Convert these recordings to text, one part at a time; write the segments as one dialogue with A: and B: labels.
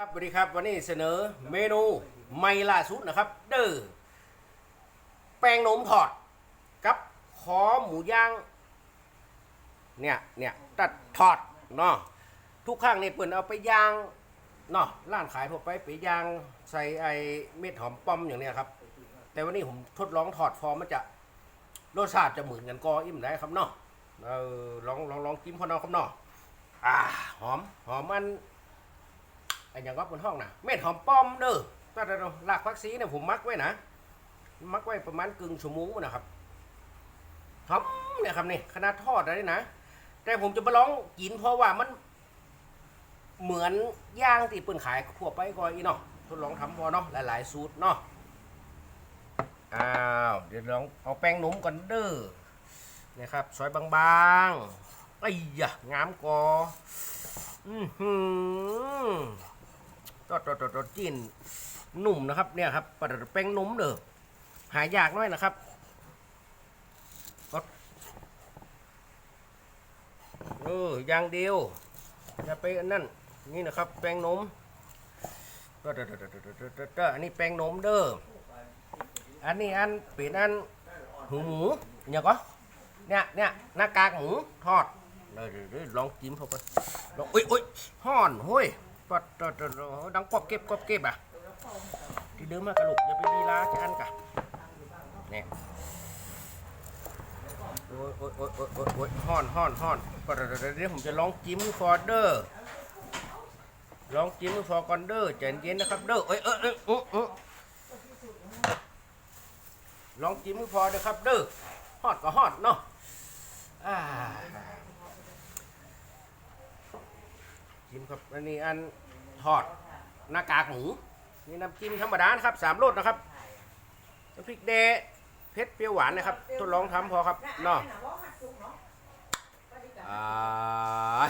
A: ครับสวัสดีครับวันนี้เสนอเมนูใหม่ล่าสุดนะครับ เด้อแป้งนมทอดกับขอหมูย่างเนี่ยเนี่ยตัดทอดเนาะทุกครั้งนี่เปิ่นเอาไปย่างเนาะร้านขายพวไปไปย่างใส่ไอเม็ดหอมป้อมอย่างเนี้ยครับ แต่วันนี้ผมทดลองถอดฟอร์มมันจะรสชาติจะเหมือนกันก็อิ่มได้ครับเนาะเออลองลองลองกินพอเนาะครับเนาะอ่าหอมหอมมัน อ้อย่างว่าบนห้องนะเม็ดหอมป้อมเด้อก็เดี๋ยวรากฟักซีเนี่ยผมมักไว้นะ มักไว้ประมาณกึ่งชั่วโมงนะครับหอมเนี่ยครับนี่ขนาดทอดอะไรนะ แต่ผมจะมาลองกินเพราะว่ามันเหมือนย่างที่เปิ่นขายทั่วไปก็อีเนาะทดลองทำพอเนาะหลายๆสูตรเนาะอ้าวเดี๋ยวลองเอาแป้งหนุ่มก่อนเด้อเนี่ยครับซอยบางๆไอ้ยะงามกออือหือ ตอดตอดตอดจีนหนุ่มนะครับเนี่ยครับปลาแป้งนุ่มเด้อหายากน้อยนะครับเอออย่างเดียวจะไปนั่นนี่นะครับแป้งนมอันนี้แป้งนมเด้ออันนี้อันเป็นอันหูหมูเนี่ยก็เนี่ยเนี่ยหน้ากากหมูทอดลองจิ้มเข้าไปลองอุ้ยอุ้ยห่อนห้ย ปัดปัดปัดดังกอบเก็บกอบเก็บอะที่เดิมมากระลุกอย่าไปลีลาจะอันกะเนี่ยโอ้ยโอ้ยโอ้ยโอ้ยโอ้ยโอ้ยห่อนห่อนห่อนปัดปัดปัดเดี๋ยวผมจะลองจิ้มฟอร์เดอร์ลองจิ้มฟอร์กอนเดอร์ใจเย็นนะครับเด้อเอ้ยเอ้ยเอ้ยอื้ออื้ลองจิ้มฟอร์เด้อครับเด้อฮอดก็ฮอดเนาะอ่า จิ้มครับอันนี้อันทอดหน้ากากหมูนี่น้ำจิ้มธรรมดานะครับสามรสนะครับน้ำพริกแดงเผ็ดเปรี้ยวหวานนะครับทดลองทำพอครับเนาะอ่า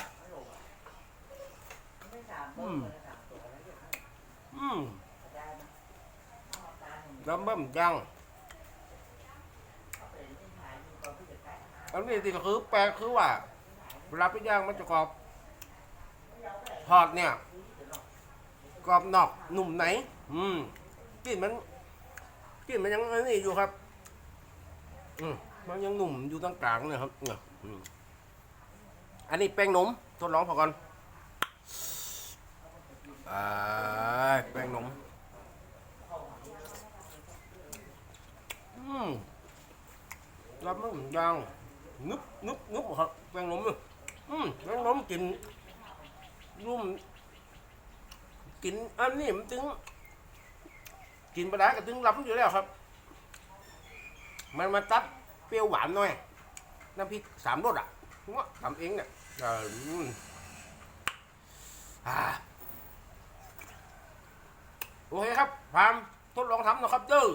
A: อืมอืมน้ำเบิ่มจังอันนี้ที่คือแปลกคือว่าเวลาไปย่างมันจะกรอบ ทอดเนี่ยกรอบนอกหนุ่มไหน อืมกลิ่นมันกลิ่นมันยังอันนี่อยู่ครับ อืมมันยังหนุ่มอยู่ตรงกลางเนี่ยครับเนี่ยอืมอันนี้แป้งนมทดลองพอก่อนอ่าแป้งนมอืมรับมันยังนึบนึบนึบครับแป้งนมเนี่ยอืมแป้งนมกิน นุ่ม กินอันนี้มันถึง กินปลาร้าก็ถึงล้ำอยู่แล้วครับ มันมาตัดเปรี้ยวหวานหน่อย น้ำพริกสามรสอะว่าทำเองเนี่ยอ่าโอเคครับพามทดลองทำนะครับเด้อ